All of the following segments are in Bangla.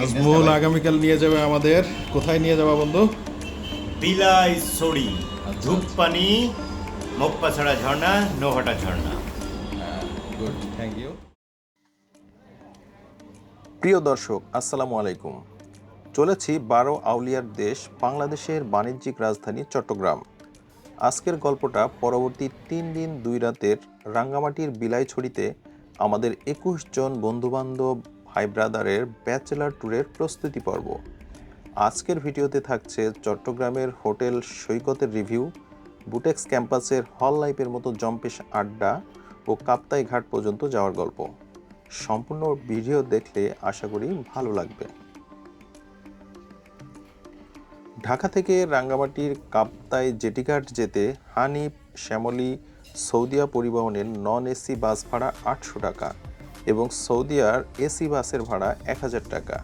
নাজমুল আগামীকাল নিয়ে যাবে আমাদের। কোথায় নিয়ে যাবা বন্ধু? বিলাই। ধূপপানি মপ্পাছড়া ঝর্ণা নোহাটা ঝর্ণা। গুড থ্যাংক ইউ প্রিয় দর্শক আসসালামু আলাইকুম। চলেছি বারো আউলিয়ার দেশ বাংলাদেশের বাণিজ্যিক রাজধানী চট্টগ্রাম। আজকের গল্পটা পরবর্তী তিন দিন দুই রাতের রাঙ্গামাটির বিলাইছড়িতে আমাদের একুশ জন বন্ধুবান্ধব ভাই ব্রাদারের ব্যাচেলার ট্যুরের প্রস্তুতি পর্ব। আজকের ভিডিওতে থাকছে চট্টগ্রামের হোটেল সৈকতের রিভিউ, বুটেক্স ক্যাম্পাসের হল লাইফের মতো জম্পেশ আড্ডা ও কাপ্তাই ঘাট পর্যন্ত যাওয়ার গল্প। সম্পূর্ণ ভিডিও দেখলে আশা করি ভালো লাগবে। ঢাকা থেকে রাঙ্গামাটির কাপ্তাই জেটিঘাট যেতে হানিফ, শ্যামলী সৌদিয়া পরিবহনের নন এসি বাস ভাড়া আটশো টাকা। এবং সৌদি আর এসি বাসের ভাড়া এক হাজার টাকা।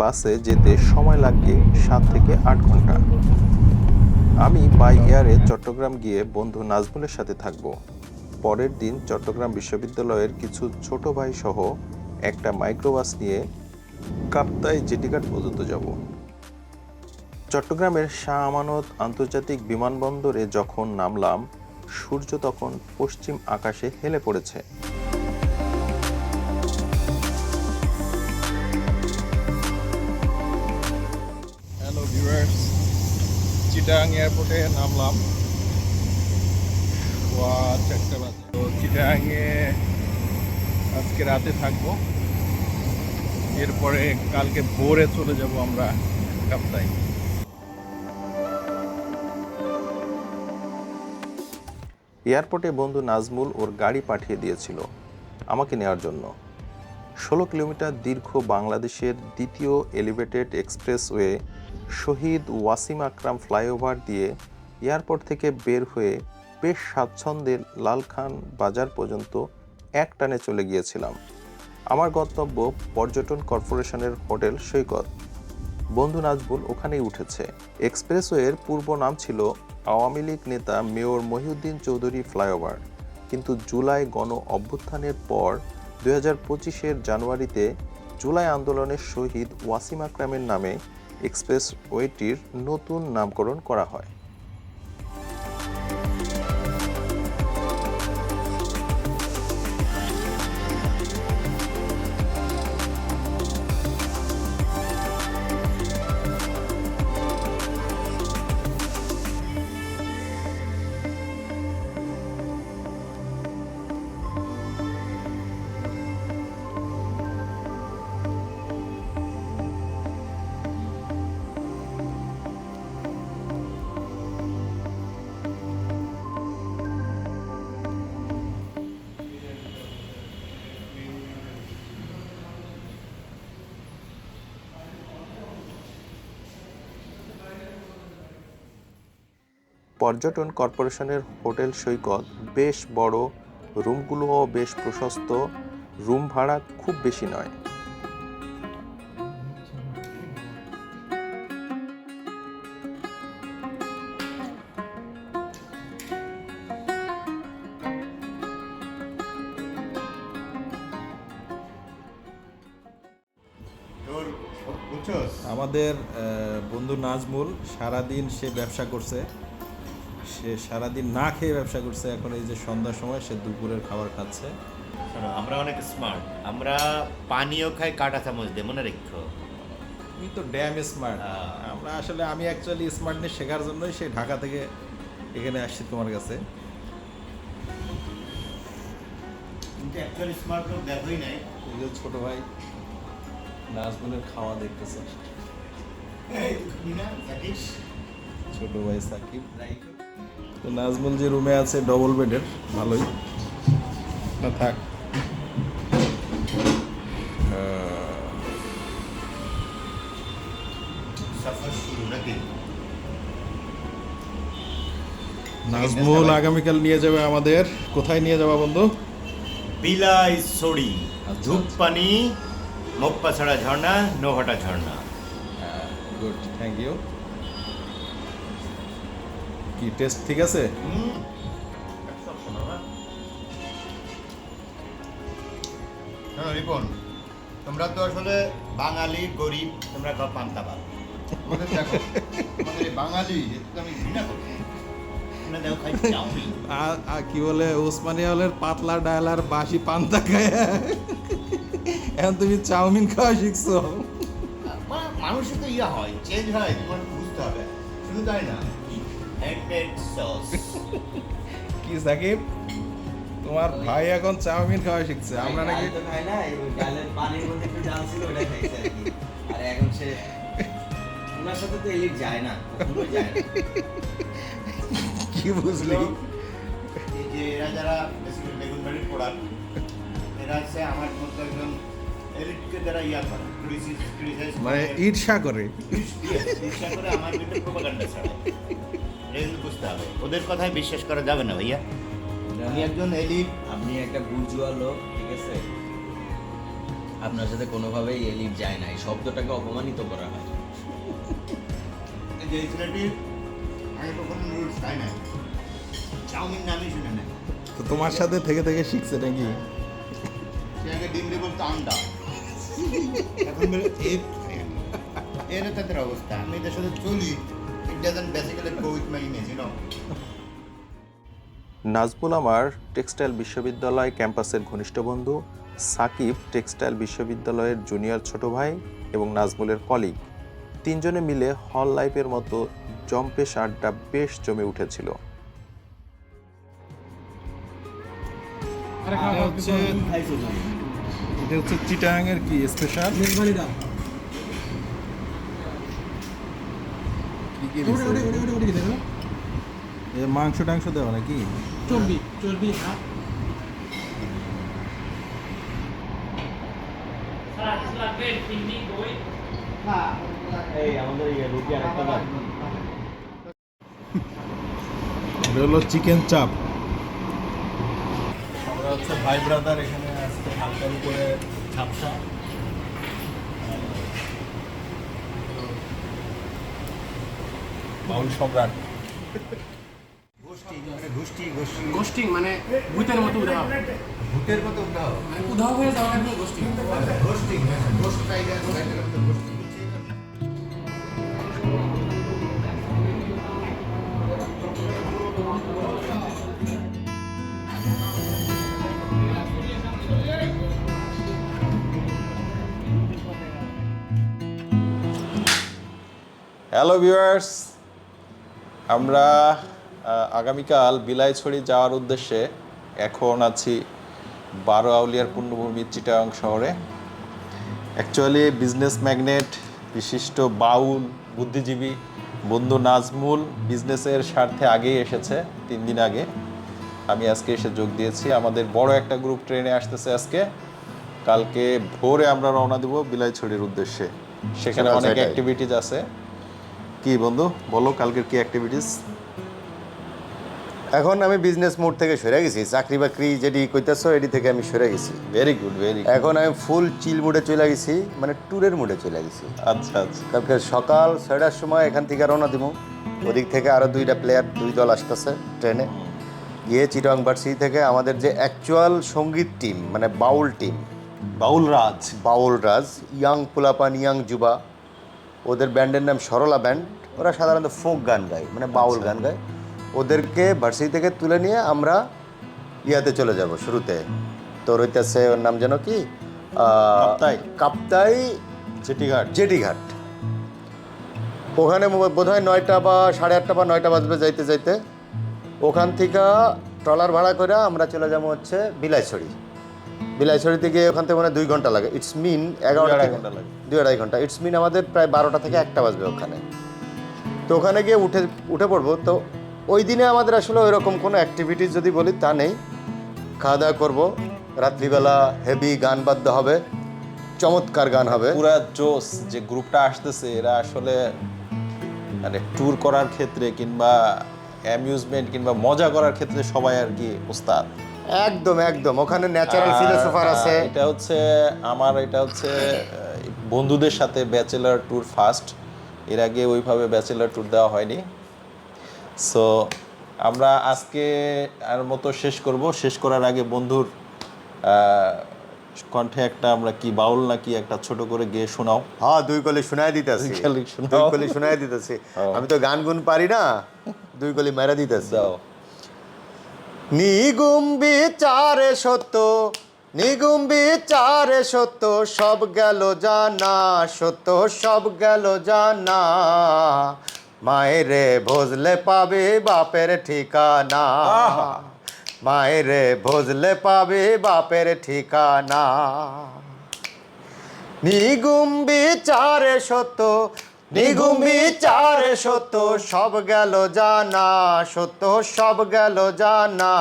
বাসে যেতে সময় লাগবে সাত থেকে আট ঘণ্টা। আমি বাই এয়ারে চট্টগ্রাম গিয়ে বন্ধু নাজমুলের সাথে থাকব। পরের দিন চট্টগ্রাম বিশ্ববিদ্যালয়ের কিছু ছোট ভাই সহ একটা মাইক্রোবাস নিয়ে কাপ্তাই জেটিঘাট পর্যন্ত যাব। চট্টগ্রামের শাহ আমানত আন্তর্জাতিক বিমানবন্দরে যখন নামলাম, সূর্য তখন পশ্চিম আকাশে হেলে পড়েছে। চিটাং এয়ারপোর্টে নামলাম। চারটে বাজে। তো চিটাংয়ে আজকে রাতে থাকব। এরপরে কালকে ভোরে চলে যাব আমরা কাপ্তাই। এয়ারপোর্টে বন্ধু নাজমুল ওর গাড়ি পাঠিয়ে দিয়েছিল আমাকে নেওয়ার জন্য। ষোলো কিলোমিটার দীর্ঘ বাংলাদেশের দ্বিতীয় elevated expressway Shaheed Wasim Akram flyover দিয়ে এয়ারপোর্ট থেকে বের হয়ে বেশ স্বাচ্ছন্দ্যে লালখান বাজার পর্যন্ত এক টানে চলে গিয়েছিলাম। আমার গন্তব্য পর্যটন কর্পোরেশনের হোটেল সৈকত। বন্ধু নাজবুল ওখানেই উঠেছে। এক্সপ্রেসওয়ের পূর্ব নাম ছিল আওয়ামী লীগ নেতা মেয়র মহিউদ্দিন চৌধুরী ফ্লাইওভার। কিন্তু জুলাই গণ অভ্যুত্থানের পর দুই হাজার পঁচিশের জানুয়ারিতে জুলাই আন্দোলনের শহীদ ওয়াসিম আকরামের নামে এক্সপ্রেসওয়েটির নতুন নামকরণ করা হয়। পর্যটন কর্পোরেশনের হোটেল সৈকত, বেশ বড় রুমগুলোও বেশ প্রশস্ত, রুম ভাড়া খুব বেশি নয়। আমাদের বন্ধু নাজমুল সারাদিন সে ব্যবসা করছে। সে সারাদিন না খেয়ে ব্যবসা করছে এখন এই যে সন্ধ্যার সময় সে দুপুরের খাবার খাচ্ছে। শোনো আমরা অনেক স্মার্ট আমরা পানিও খাই কাটা চামচ দিয়ে মনে রেখো। তুমি তো ড্যাম স্মার্ট। আমরা আসলে আমি অ্যাকচুয়ালি স্মার্টনেস শেখার জন্যই সে ঢাকা থেকে এখানে আসছি তোমার কাছে। কিন্তু অ্যাকচুয়ালি স্মার্ট লোক দেখোই নাই। এই যে ছোট ভাই নাজমুলের খাওয়া দেখতেছে। ছোট ভাই সাকিব। তো নাজমুল যে রুমে আছে ডবল বেডের ভালোই। না থাক। নাজমুল আগামীকাল নিয়ে যাবে আমাদের। কোথায় নিয়ে যাবা বন্ধু? বিলাই সড়ি আচ্ছা। ধূপপানি মপ্পাছড়া ঝর্ণা নোহাটা ঝর্ণা। গুড থ্যাংক ইউ কি টেস্ট ঠিক আছে? রিপন তোমরা তো আসলে বাঙালি গরিব তোমরা পান্তা বাঙালি আমি ঘৃণা করি। কি বলে ওসমানিয়া হলের পাতলা ডাল আর বাসি পান্তা খায়। এখন তুমি চাউমিন খাওয়া শিখছো। মানুষের তো ইয়া হয় চেঞ্জ হয় তোমার বুঝতে হবে। শুধু তাই না হ্যান্ডমেড সস কি সাকিব? তোমার ভাই এখন চাউমিন খাওয়া শিখছে। আমরা নাকি ডাল না, ডালের পানির মধ্যে একটু ডাল ছিল, ওটা খাইছে আর কি। এখন সে ওনার সাথে তো এলিট যায় না কখনোই যায় না। কি বুঝলি? এই যে এরা যারা বেগুন বাড়ির প্রোডাক্ট এরা হচ্ছে আমার মতো একজন এলিটকে যারা ইয়া করে মানে ঈর্ষা করে। চেষ্টা করে আমার বিরুদ্ধে প্রোপাগান্ডা ছড়ায় এটা বুঝতে হবে। ওদের কথায় বিশ্বাস করা যাবে না ভাইয়া। আমি একজন এলিট আপনি একটা বুর্জুয়া লোক ঠিক আছে? আপনার সাথে কোনোভাবেই এলিট যায় না এই শব্দটাকে অপমানিত করা হয়। যে ছেলেটির আমি কখনো নুডলস খাই না চাউমিন নামই শুনে নেই। তো তোমার সাথে থেকে থেকে শিখছে নাকি? সে আগে ডিম দিয়ে বলতো আন্ডা। এখন বলে এগ এর তাদের অবস্থা। আমি এদের সাথে চলি। It doesn't basically go with my image you know Nazmul আমার টেক্সটাইল বিশ্ববিদ্যালয় ক্যাম্পাসের ঘনিষ্ঠ বন্ধু সাকিব টেক্সটাইল বিশ্ববিদ্যালয়ের জুনিয়র ছোট ভাই এবং নাজমুলের কলিগ তিনজনে মিলে হল লাইফের মতো জম্পেশ আড্ডা বেশ জমে উঠেছিল। এটা হচ্ছে এটা হচ্ছে চিটাং এর কি স্পেশাল কি মাংস টাংস দেওয়া নাকি? চর্বি চর্বি এই আমাদের রুটি আর এটা হলো চিকেন চাপ। আমরা হচ্ছে ভাই ব্রাদার এখানে আজকে হালকার উপরে ঝাপসা। বাউল সম্রাট। গোষ্ঠী মানে মানে ভূতের মতো উধাও। ভূতের মতো উঠাও মানে উধাও হয়ে যাওয়া একদম গোষ্ঠী। গোষ্ঠী গোষ্ঠী টাইগার টাইগারের মতো গোষ্ঠী হ্যালো ভিউয়ার্স আমরা আগামীকাল বিলাইছড়ি যাওয়ার উদ্দেশ্যে এখন আছি বারো আউলিয়ার পূর্ণভূমি চিটাং শহরে। অ্যাকচুয়ালি বিজনেস ম্যাগনেট বিশিষ্ট বাউল বুদ্ধিজীবী বন্ধু নাজমুল বিজনেসের স্বার্থে আগেই এসেছে তিন দিন আগে। আমি আজকে এসে যোগ দিয়েছি। আমাদের বড় একটা গ্রুপ ট্রেনে আসতেছে আজকে। কালকে ভোরে আমরা রওনা দেব বিলাইছড়ির উদ্দেশ্যে। সেখানে অনেক। অ্যাক্টিভিটিজ আছে। কি বন্ধু? বলো কালকের কি অ্যাক্টিভিটিস এখন আমি বিজনেস মোড থেকে সরে গেছি। চাকরি বাকরি যেটি কইতেছো এটি থেকে আমি সরে গেছি। ভেরি গুড ভেরি এখন আমি ফুল চিল মোডে চলে গেছি মানে ট্যুরের মোডে চলে গেছি। আচ্ছা আচ্ছা। কালকে সকাল ছয়টার সময় এখান থেকে রওনা দিব ওদিক থেকে আরও দুইটা প্লেয়ার দুই দল আসতেছে ট্রেনে গিয়ে চিটং ভার্সিটি থেকে আমাদের যে অ্যাকচুয়াল সংগীত টিম মানে বাউল টিম বাউল রাজ। বাউল রাজ ইয়াং পুলাপান ইয়াং যুবা ওদের ব্যান্ডের নাম সরলা ব্যান্ড। ওরা সাধারণত ফোক গান গায় মানে বাউল গান গায়। ওদেরকে ভার্সিটি থেকে তুলে নিয়ে আমরা ইয়াতে চলে যাব শুরুতে। তোর হইতেছে ওর নাম যেন কি? কাপ্তাই। কাপ্তাই চেটিঘাট জেটিঘাট। ওখানে বোধ হয় নয়টা বা সাড়ে আটটা বা নয়টা বাজবে যাইতে যাইতে। ওখান থেকে ট্রলার ভাড়া করে আমরা চলে যাব হচ্ছে বিলাইছড়ি। বিলাইছড়ি থেকে ওখান থেকে মানে দুই ঘণ্টা লাগে। ইটস মিন এগারোটা ঘণ্টা লাগে। দুই আড়াই ঘণ্টা। ইটস মিন আমাদের প্রায় বারোটা থেকে একটা বাজবে ওখানে। তো ওখানে গিয়ে উঠে উঠে পড়ব। তো ওই দিনে আমাদের আসলে ওই রকম কোনো অ্যাক্টিভিটিস যদি বলি তা নেই। খাওয়া দাওয়া করব। রাত্রিবেলা হেভি গান বাদ্য হবে। চমৎকার গান হবে। পুরা জোস যে গ্রুপটা আসতেছে এরা আসলে মানে ট্যুর করার ক্ষেত্রে কিংবা অ্যামিউজমেন্ট কিংবা মজা করার ক্ষেত্রে সবাই আর কি ওস্তাদ। একদম একদম। ওখানে ন্যাচারাল ফিলোসোফার আছে। এটা হচ্ছে আমার এটা হচ্ছে বন্ধুদের সাথে ব্যাচেলার ট্যুর ফার্স্ট এর আগে ওইভাবে ব্যাচেলার ট্যুর দেওয়া হয়নি। সো আমরা আজকে আর মতো শেষ করব। শেষ করার আগে বন্ধুর কণ্ঠে একটা আমরা কি বাউল নাকি একটা ছোট করে গেয়ে শোনাও। হ্যাঁ দুই কলি শোনায় দিতেছি। দুই কলি শোনাও। দুই কলি শোনায় দিতেছি। আমি তো গান গুন পারি না দুই কলি মেরা দিতেছি। দাও নিগুম বিচারে সত্য নিগুম বিচারে সত্য সব গেল জানা সত্য সব গেল জানা। মায়েরে ভোজলে পাবে বাপের ঠিকানা। মায়েরে ভোজলে পাবে বাপের ঠিকানা। নিগুম বিচারে সত্য নিগুম বিচারে সত্য সব গেল জানা সত্য সব গেল জানা।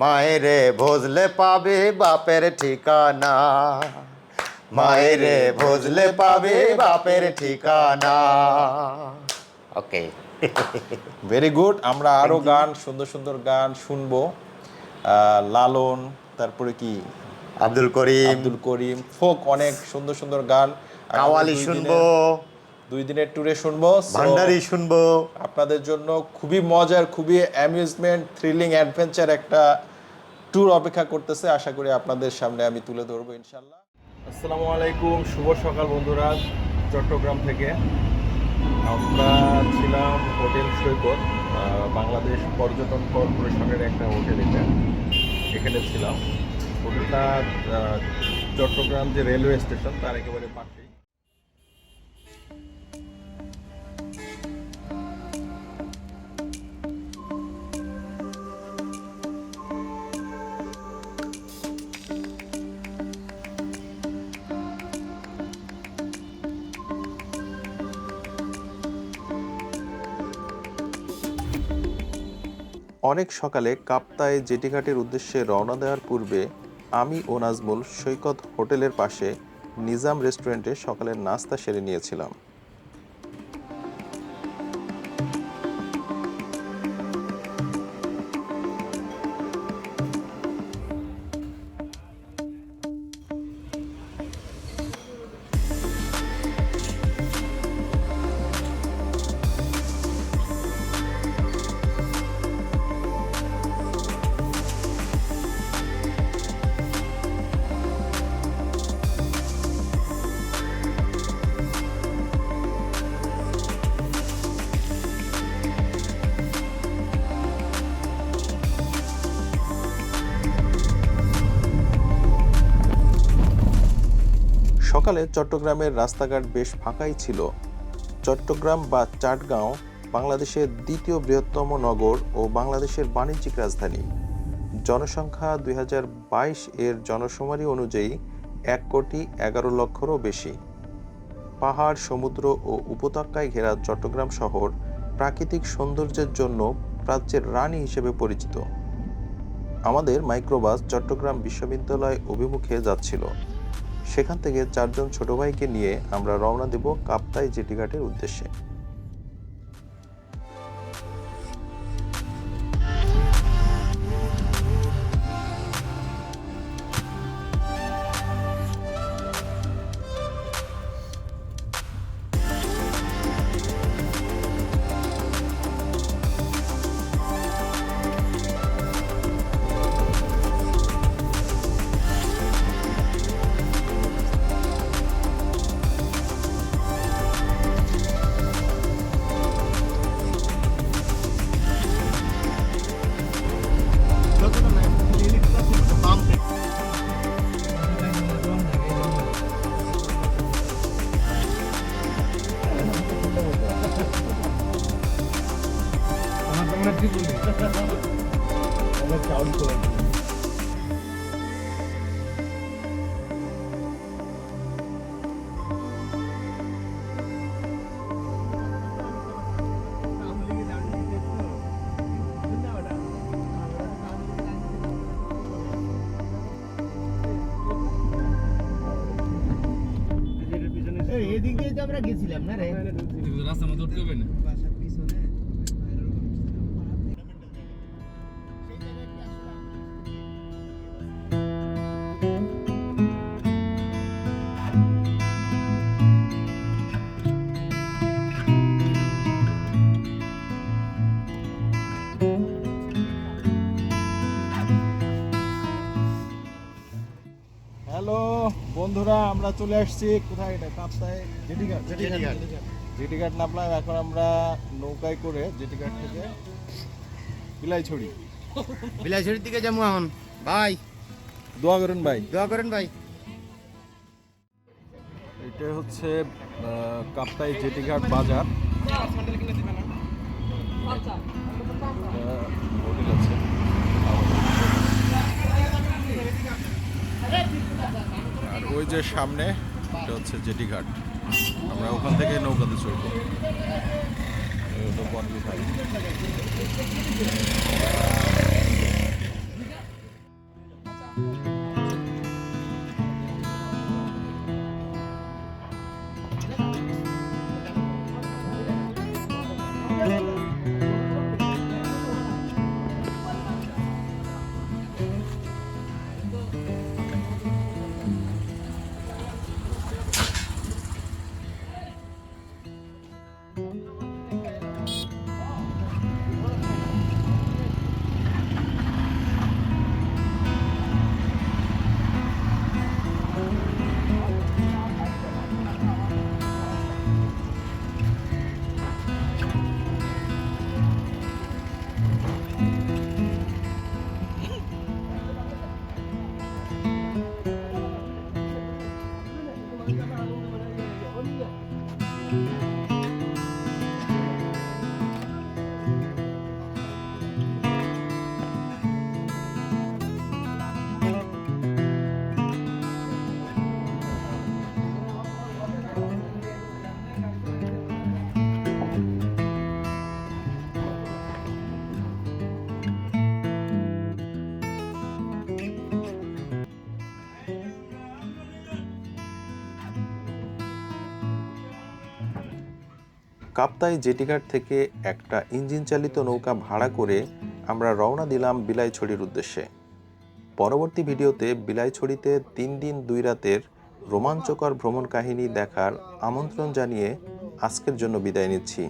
মায়েরে ভোজলে পাবে বাপের ঠিকানা। মায়েরে ভোজলে পাবে বাপের ঠিকানা। ওকে। ভেরি গুড আমরা আরও গান সুন্দর সুন্দর গান শুনব। লালন তারপরে কি? আব্দুল করিম। আব্দুল করিম ফোক অনেক সুন্দর সুন্দর গান। কাওয়ালি শুনব। দুই দিনের ট্যুরে শুনব। ভান্ডারি শুনব। আপনাদের জন্য খুবই মজার খুবই অ্যামিউজমেন্ট থ্রিলিং অ্যাডভেঞ্চার একটা ট্যুর অপেক্ষা করতেছে। আশা করি আপনাদের সামনে আমি তুলে ধরবো ইনশাল্লাহ আসসালামু আলাইকুম শুভ সকাল বন্ধুরা চট্টগ্রাম থেকে। আমরা ছিলাম হোটেল সৈকত আহ, বাংলাদেশ পর্যটন কর্পোরেশনের একটা হোটেল এটা। এখানে ছিলাম। হোটেলটা আহ, চট্টগ্রাম যে রেলওয়ে স্টেশন তার একেবারে পাশেই। অনেক সকালে কাপ্তায় জেটিঘাটের উদ্দেশ্যে রওনা দেওয়ার পূর্বে আমি ও নাজমুল সৈকত হোটেলের পাশে নিজাম রেস্টুরেন্টে সকালের নাস্তা সেরে নিয়েছিলাম। সকালে চট্টগ্রামের রাস্তাঘাট বেশ ফাঁকাই ছিল। চট্টগ্রাম বা চাটগাঁও বাংলাদেশের দ্বিতীয় বৃহত্তম নগর ও বাংলাদেশের বাণিজ্যিক রাজধানী। জনসংখ্যা দুই হাজার বাইশ এর জনশুমারি অনুযায়ী এক কোটি এগারো লক্ষরও বেশি। পাহাড়, সমুদ্র ও উপত্যকায় ঘেরা চট্টগ্রাম শহর প্রাকৃতিক সৌন্দর্যের জন্য প্রাচ্যের রানী হিসেবে পরিচিত। আমাদের মাইক্রোবাস চট্টগ্রাম বিশ্ববিদ্যালয় অভিমুখে যাচ্ছিল। সেখান থেকে চারজন ছোট ভাইকে নিয়ে আমরা রওনা দেব কাপ্তাই জেটিঘাটের উদ্দেশ্যে। রাস্তার মধ্যে উঠতে হবে না। বন্ধুরা আমরা চলে আসছি। কোথায় এটা? কাপ্তায় জেটিঘাট জেটিঘাট। জেটিঘাট নামলাম এখন আমরা নৌকায় করে জেটিঘাট থেকে বিলাইছড়ি। বিলাসের দিকে যাব এখন। ভাই। দোয়া করেন ভাই। দোয়া করেন ভাই। এটা হচ্ছে কাপ্তাই জেটিঘাট বাজার। যে সামনে এটা হচ্ছে জেটি ঘাট। আমরা ওখান থেকে নৌকাতে হলো কাপ্তাই জেটিঘাট থেকে একটা ইঞ্জিন চালিত নৌকা ভাড়া করে আমরা রওনা দিলাম বিলাইছড়ির উদ্দেশ্যে। পরবর্তী ভিডিওতে বিলাইছড়িতে তিন দিন দুই রাতের রোমাঞ্চকর ভ্রমণ কাহিনী দেখার আমন্ত্রণ জানিয়ে আজকের জন্য বিদায় নিচ্ছি।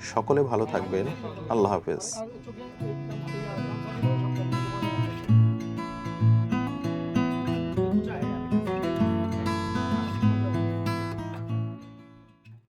সকলে ভালো থাকবেন। আল্লাহ হাফেজ।